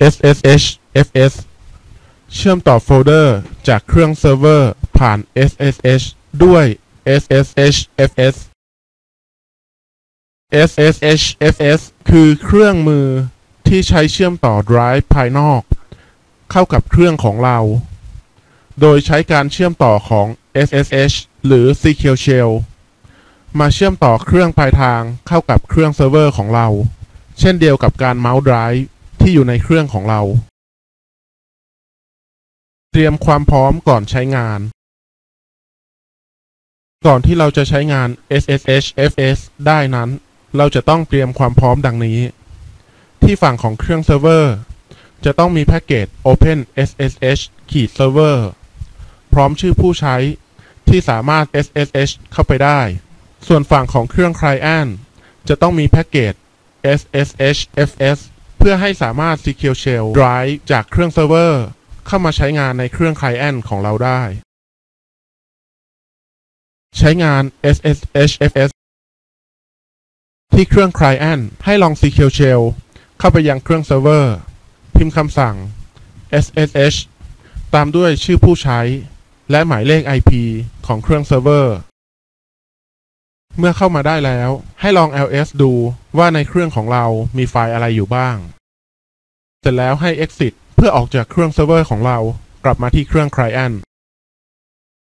SSH FS เชื่อมต่อโฟลเดอร์จากเครื่องเซิร์ฟเวอร์ผ่าน SSH ด้วย SSH FS SSH FS คือเครื่องมือที่ใช้เชื่อมต่อไดรฟ์ภายนอก เข้ากับเครื่องของเรา โดยใช้การเชื่อมต่อของ SSH หรือ Secure Shell มาเชื่อมต่อเครื่องปลายทางเข้ากับเครื่องเซิร์ฟเวอร์ของเรา เช่นเดียวกับการเมาส์ไดรฟ์ ที่อยู่ในเครื่องของเรา เตรียมความพร้อมก่อนใช้งาน ก่อนที่เราจะใช้งาน SSH FS ได้นั้น เราจะต้องเตรียมความพร้อมดังนี้ ที่ฝั่งของเครื่องเซิร์ฟเวอร์ จะต้องมีแพ็กเกจ Open SSH ขีด Server พร้อมชื่อผู้ใช้ที่สามารถ SSH เข้าไปได้ ส่วนฝั่งของเครื่อง Client จะต้องมีแพ็กเกจ SSH FS พื่อให้สามารถ Secure Shell Drive จากเครื่องเซิร์ฟเวอร์ เข้ามาใช้งานในเครื่อง Client ของเราได้ ใช้งาน SSH FS ที่เครื่อง Client ให้ลอง Secure Shell เข้าไปยังเครื่องเซิร์ฟเวอร์ พิมพ์คำสั่ง SSH ตามด้วยชื่อผู้ใช้ และหมายเลข IP ของเครื่องเซิร์ฟเวอร์ เมื่อเข้ามาได้แล้ว ให้ลอง ls ดูว่าในเครื่องของเรามีไฟล์อะไรอยู่บ้าง เสร็จแล้วให้ exit เพื่อออกจากเครื่องเซิร์ฟเวอร์ของเรา กลับมาที่เครื่อง client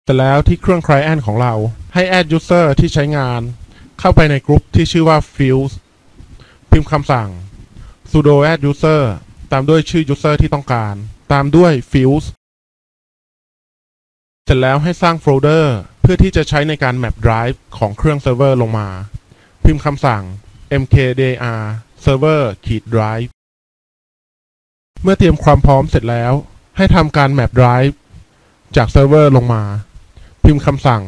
เสร็จแล้วที่เครื่อง client ของเรา ให้ add user ที่ใช้งาน เข้าไปในกลุ่มที่ชื่อว่า fields พิมพ์คำสั่ง sudo add user ตามด้วยชื่อ user ที่ต้องการ ตามด้วย fields ร็จแล้วให้สร้างโฟลเดอร์เพื่อที่จะใช้ในการ map drive ของเครื่องเซิร์ฟเวอร์ลงมา พิมพ์คำสั่ง mkdir server ขีด drive เมื่อเตรียมความพร้อมเสร็จแล้ว ให้ทำการ map drive จากเซิร์ฟเวอร์ลงมา พิมพ์คำสั่ง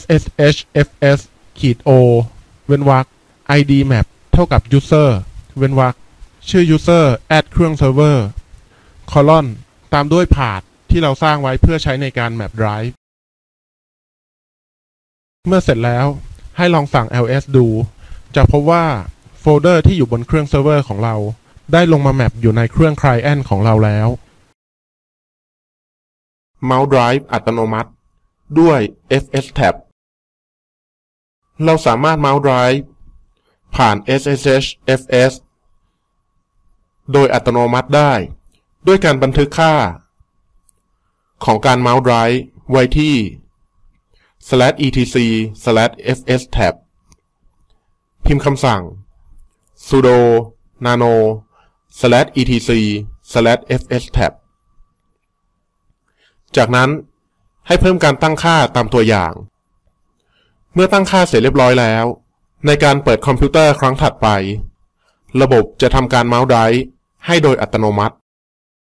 ssh fs ขีด o เว้นวรรค id map เท่ากับ user เว้นวรรคชื่อ user add เครื่องเซิร์ฟเวอร์ colon ตามด้วย path ที่เราสร้างไว้เพื่อใช้ในการ map drive เมื่อเสร็จแล้วให้ลองสั่ง ls ดู จะพบว่าโฟลเดอร์ที่อยู่บนเครื่องเซิร์ฟเวอร์ของเรา ได้ลงมาแมปอยู่ในเครื่อง Client ของเราแล้ว Mouse Drive อัตโนมัติ ด้วย FS Tab เราสามารถ Mouse Drive ผ่าน SSH FS โดยอัตโนมัติได้ ด้วยการบันทึกค่า ของการ Mouse Drive ไว้ที่ etc slash fs tab พิมพ์คำสั่ง sudo nano etc slash fs tab จากนั้นให้เพิ่มการตั้งค่าตามตัวอย่าง เมื่อตั้งค่าเสร็จเรียบร้อยแล้ว ในการเปิดคอมพิวเตอร์ครั้งถัดไป ระบบจะทำการเมาส์ไดรฟ์ให้โดยอัตโนมัติ